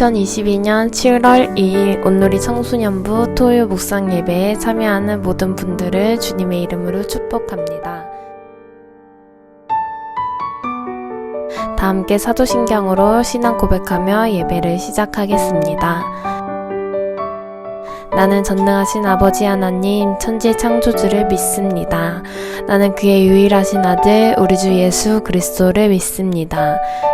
2022년 7월 2일 온누리 청소년부 토요 묵상 예배에 참여하는 모든 분들을 주님의 이름으로 축복합니다. 다 함께 사도신경으로 신앙 고백하며 예배를 시작하겠습니다. 나는 전능하신 아버지 하나님 천지 창조주를 믿습니다. 나는 그의 유일하신 아들 우리 주 예수 그리스도를 믿습니다.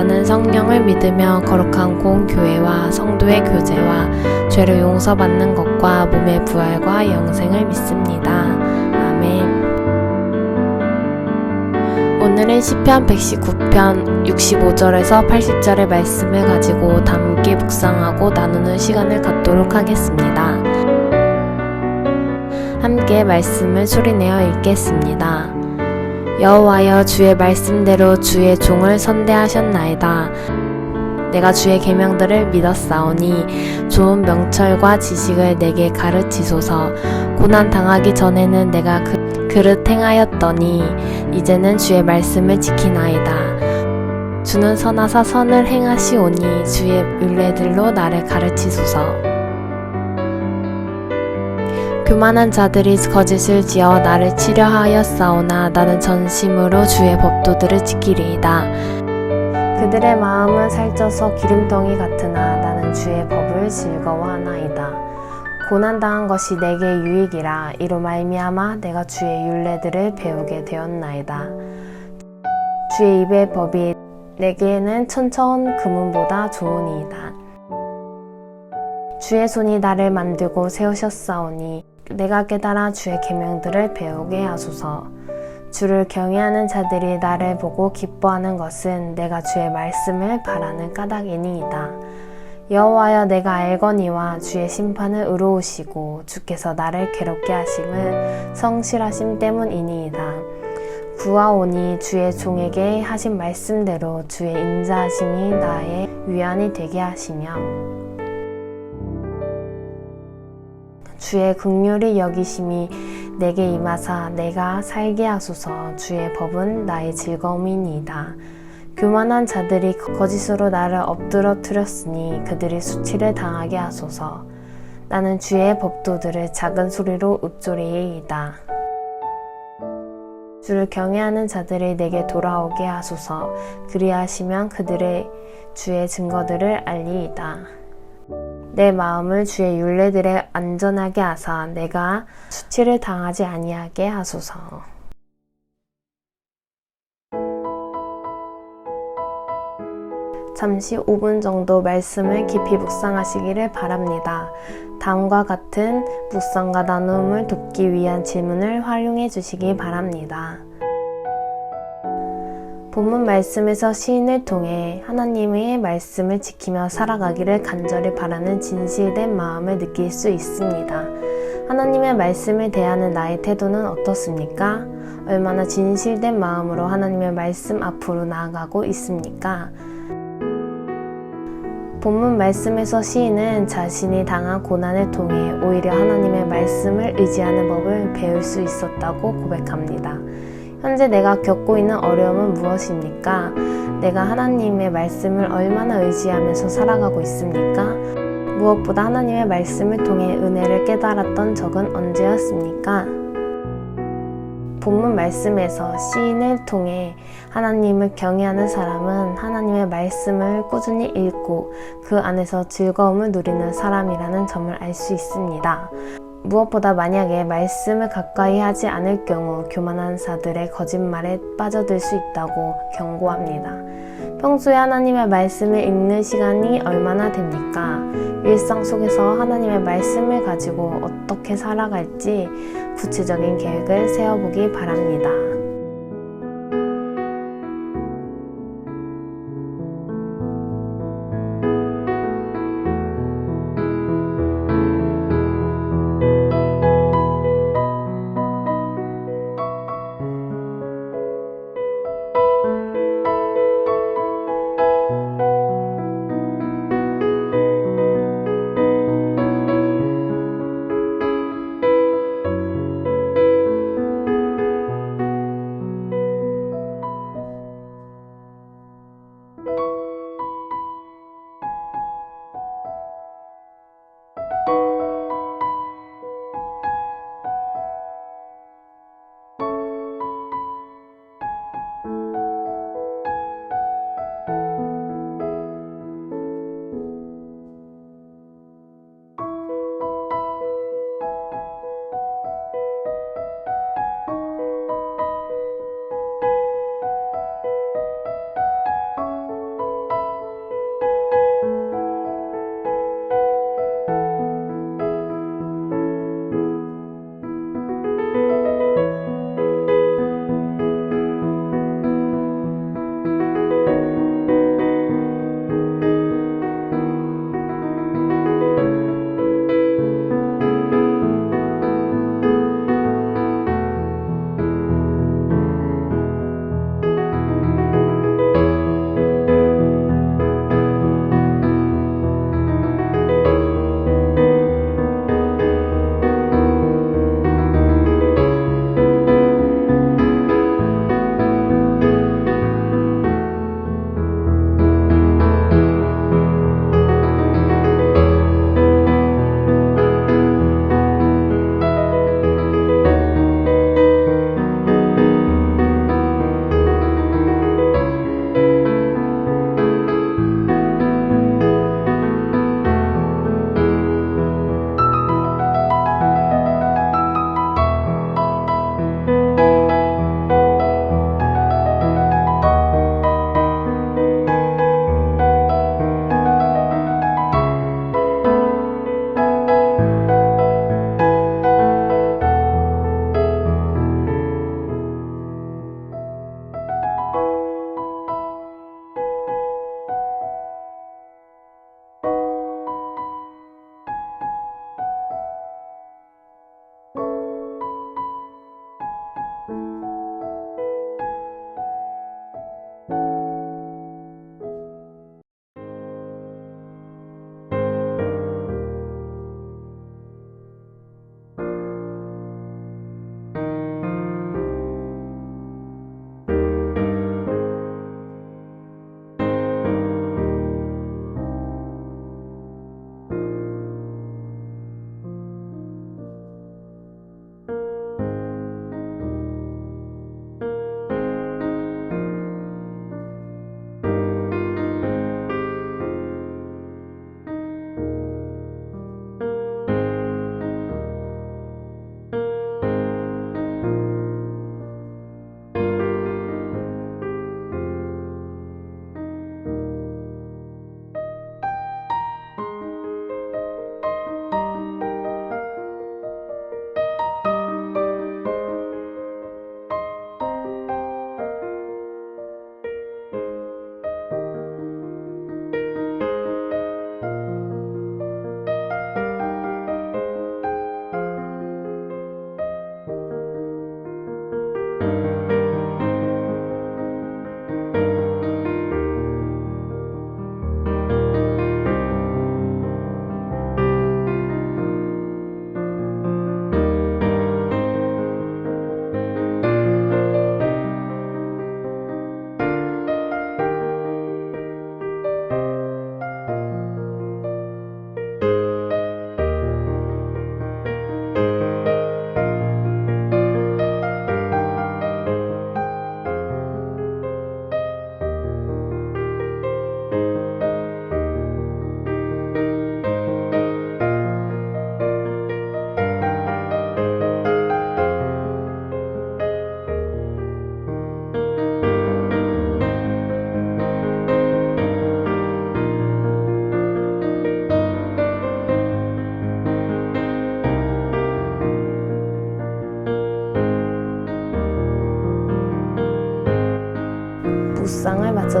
나는 성령을 믿으며 거룩한 공교회와 성도의 교제와 죄를 용서받는 것과 몸의 부활과 영생을 믿습니다. 아멘. 오늘은 시편 119편 65절에서 80절의 말씀을 가지고 다 함께 묵상하고 나누는 시간을 갖도록 하겠습니다. 함께 말씀을 소리내어 읽겠습니다. 여호와여 주의 말씀대로 주의 종을 선대하셨나이다. 내가 주의 계명들을 믿었사오니 좋은 명철과 지식을 내게 가르치소서. 고난 당하기 전에는 내가 그, 그릇 행하였더니 이제는 주의 말씀을 지키나이다. 주는 선하사 선을 행하시오니 주의 율례들로 나를 가르치소서. 교만한 자들이 거짓을 지어 나를 치려하였사오나 나는 전심으로 주의 법도들을 지키리이다. 그들의 마음은 살쪄서 기름덩이 같으나 나는 주의 법을 즐거워하나이다. 고난당한 것이 내게 유익이라 이로 말미암아 내가 주의 율례들을 배우게 되었나이다. 주의 입의 법이 내게는 천천 금은보다 좋으니이다. 주의 손이 나를 만들고 세우셨사오니 내가 깨달아 주의 계명들을 배우게 하소서. 주를 경외하는 자들이 나를 보고 기뻐하는 것은 내가 주의 말씀을 바라는 까닭이니이다. 여호와여 내가 알거니와 주의 심판을 의로우시고 주께서 나를 괴롭게 하심은 성실하심 때문이니이다. 구하오니 주의 종에게 하신 말씀대로 주의 인자하심이 나의 위안이 되게 하시며 주의 극률이 여기심이 내게 임하사 내가 살게 하소서 주의 법은 나의 즐거움이니이다. 교만한 자들이 거짓으로 나를 엎드러뜨렸으니 그들이 수치를 당하게 하소서. 나는 주의 법도들을 작은 소리로 읊조리이다. 주를 경외하는 자들이 내게 돌아오게 하소서. 그리하시면 그들의 주의 증거들을 알리이다. 내 마음을 주의 윤례들에 안전하게 하사 내가 수치를 당하지 아니하게 하소서. 잠시 5분 정도 말씀을 깊이 묵상하시기를 바랍니다. 다음과 같은 묵상과 나눔을 돕기 위한 질문을 활용해 주시기 바랍니다. 본문 말씀에서 시인을 통해 하나님의 말씀을 지키며 살아가기를 간절히 바라는 진실된 마음을 느낄 수 있습니다. 하나님의 말씀을 대하는 나의 태도는 어떻습니까? 얼마나 진실된 마음으로 하나님의 말씀 앞으로 나아가고 있습니까? 본문 말씀에서 시인은 자신이 당한 고난을 통해 오히려 하나님의 말씀을 의지하는 법을 배울 수 있었다고 고백합니다. 현재 내가 겪고 있는 어려움은 무엇입니까? 내가 하나님의 말씀을 얼마나 의지하면서 살아가고 있습니까? 무엇보다 하나님의 말씀을 통해 은혜를 깨달았던 적은 언제였습니까? 본문 말씀에서 시인을 통해 하나님을 경외하는 사람은 하나님의 말씀을 꾸준히 읽고 그 안에서 즐거움을 누리는 사람이라는 점을 알 수 있습니다. 무엇보다 만약에 말씀을 가까이 하지 않을 경우 교만한 자들의 거짓말에 빠져들 수 있다고 경고합니다. 평소에 하나님의 말씀을 읽는 시간이 얼마나 됩니까? 일상 속에서 하나님의 말씀을 가지고 어떻게 살아갈지 구체적인 계획을 세워보기 바랍니다.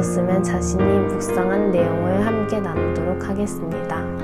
마쳤으면 자신이 묵상한 내용을 함께 나누도록 하겠습니다.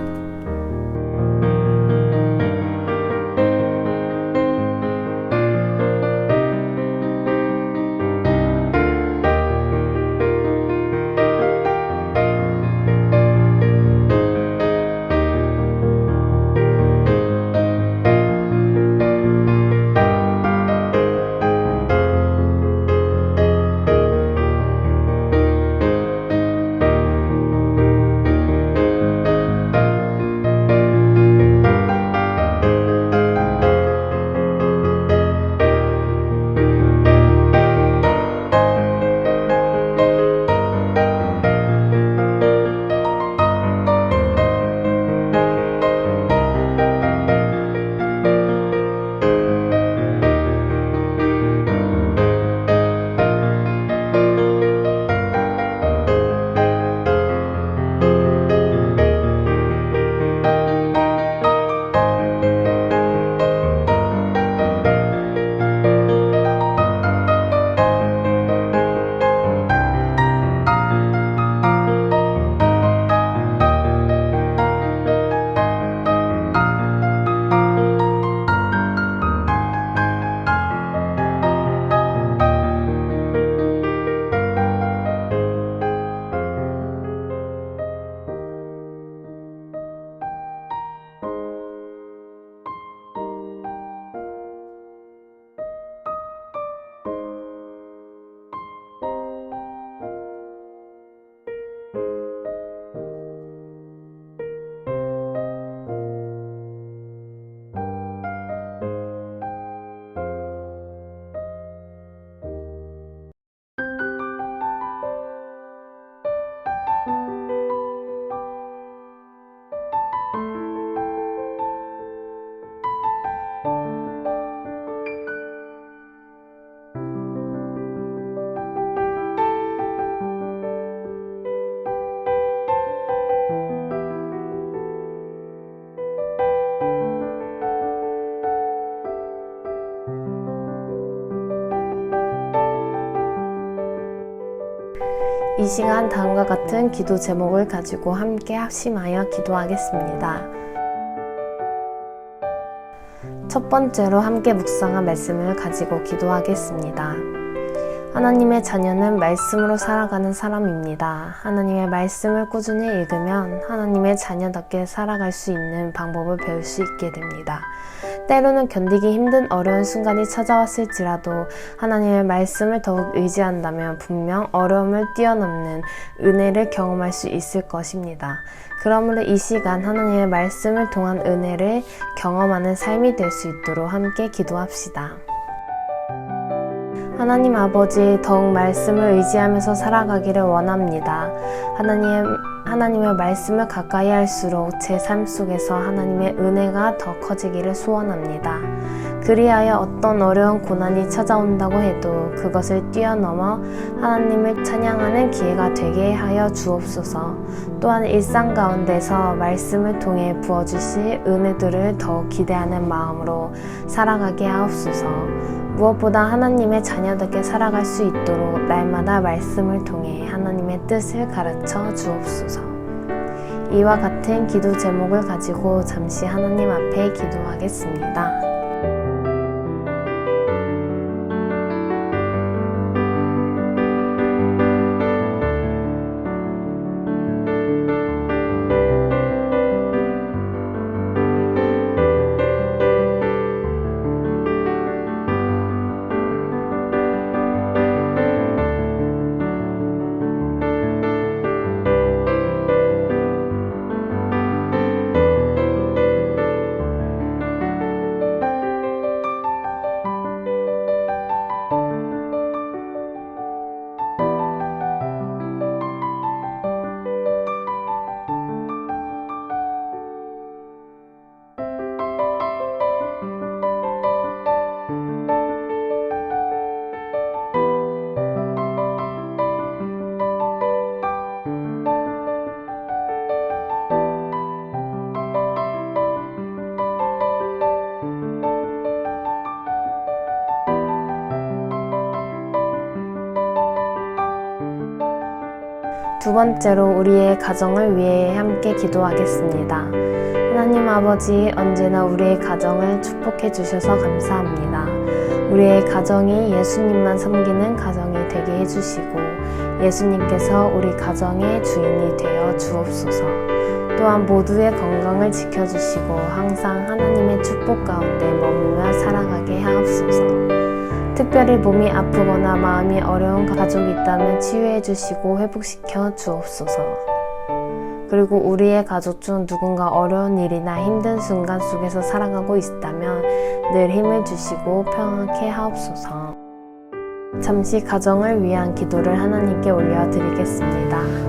이 시간 다음과 같은 기도 제목을 가지고 함께 합심하여 기도하겠습니다. 첫 번째로 함께 묵상한 말씀을 가지고 기도하겠습니다. 하나님의 자녀는 말씀으로 살아가는 사람입니다. 하나님의 말씀을 꾸준히 읽으면 하나님의 자녀답게 살아갈 수 있는 방법을 배울 수 있게 됩니다. 때로는 견디기 힘든 어려운 순간이 찾아왔을지라도 하나님의 말씀을 더욱 의지한다면 분명 어려움을 뛰어넘는 은혜를 경험할 수 있을 것입니다. 그러므로 이 시간 하나님의 말씀을 통한 은혜를 경험하는 삶이 될 수 있도록 함께 기도합시다. 하나님 아버지 더욱 말씀을 의지하면서 살아가기를 원합니다. 하나님 하나님의 말씀을 가까이 할수록 제 삶 속에서 하나님의 은혜가 더 커지기를 소원합니다. 그리하여 어떤 어려운 고난이 찾아온다고 해도 그것을 뛰어넘어 하나님을 찬양하는 기회가 되게 하여 주옵소서. 또한 일상 가운데서 말씀을 통해 부어주실 은혜들을 더 기대하는 마음으로 살아가게 하옵소서. 무엇보다 하나님의 자녀답게 살아갈 수 있도록 날마다 말씀을 통해 하나님의 뜻을 가르쳐 주옵소서. 이와 같은 기도 제목을 가지고 잠시 하나님 앞에 기도하겠습니다. 번째로 우리의 가정을 위해 함께 기도하겠습니다. 하나님 아버지 언제나 우리의 가정을 축복해 주셔서 감사합니다. 우리의 가정이 예수님만 섬기는 가정이 되게 해주시고 예수님께서 우리 가정의 주인이 되어 주옵소서. 또한 모두의 건강을 지켜주시고 항상 하나님의 축복 가운데 머물며 살아가게 하옵소서. 특별히 몸이 아프거나 마음이 어려운 가족이 있다면 치유해 주시고 회복시켜 주옵소서. 그리고 우리의 가족 중 누군가 어려운 일이나 힘든 순간 속에서 살아가고 있다면 늘 힘을 주시고 평안케 하옵소서. 잠시 가정을 위한 기도를 하나님께 올려드리겠습니다.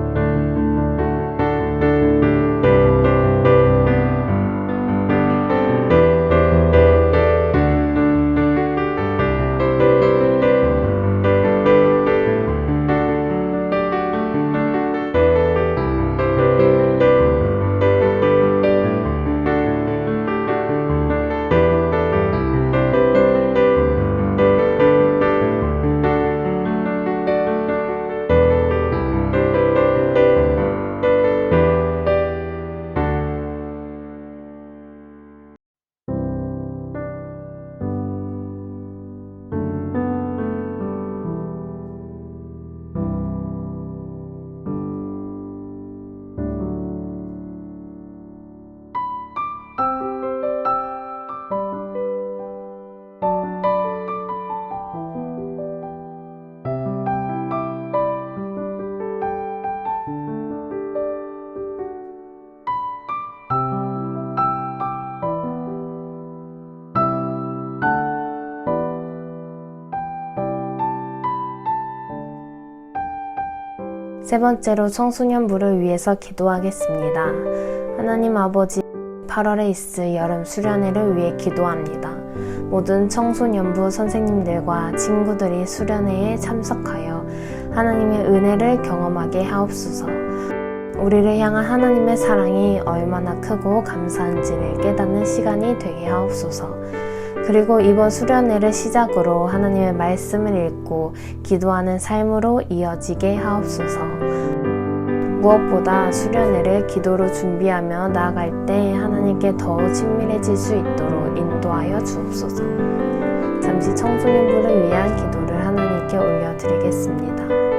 세 번째로 청소년부를 위해서 기도하겠습니다. 하나님 아버지 8월에 있을 여름 수련회를 위해 기도합니다. 모든 청소년부 선생님들과 친구들이 수련회에 참석하여 하나님의 은혜를 경험하게 하옵소서. 우리를 향한 하나님의 사랑이 얼마나 크고 감사한지를 깨닫는 시간이 되게 하옵소서. 그리고 이번 수련회를 시작으로 하나님의 말씀을 읽고 기도하는 삶으로 이어지게 하옵소서. 무엇보다 수련회를 기도로 준비하며 나아갈 때 하나님께 더 친밀해질 수 있도록 인도하여 주옵소서. 잠시 청소년부를 위한 기도를 하나님께 올려드리겠습니다.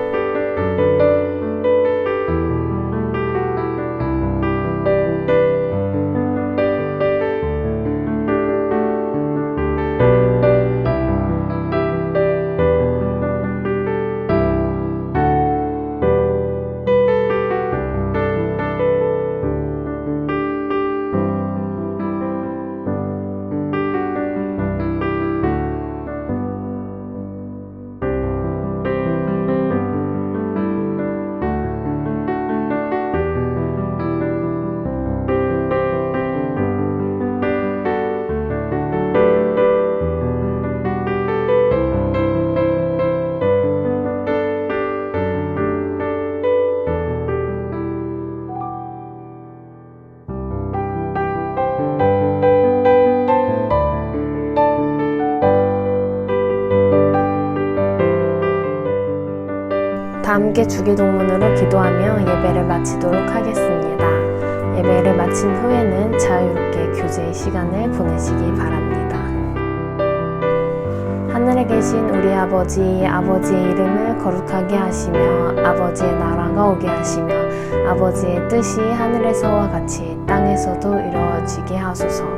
함께 주기도문으로 기도하며 예배를 마치도록 하겠습니다. 예배를 마친 후에는 자유롭게 교제의 시간을 보내시기 바랍니다. 하늘에 계신 우리 아버지, 아버지의 이름을 거룩하게 하시며 아버지의 나라가 오게 하시며 아버지의 뜻이 하늘에서와 같이 땅에서도 이루어지게 하소서.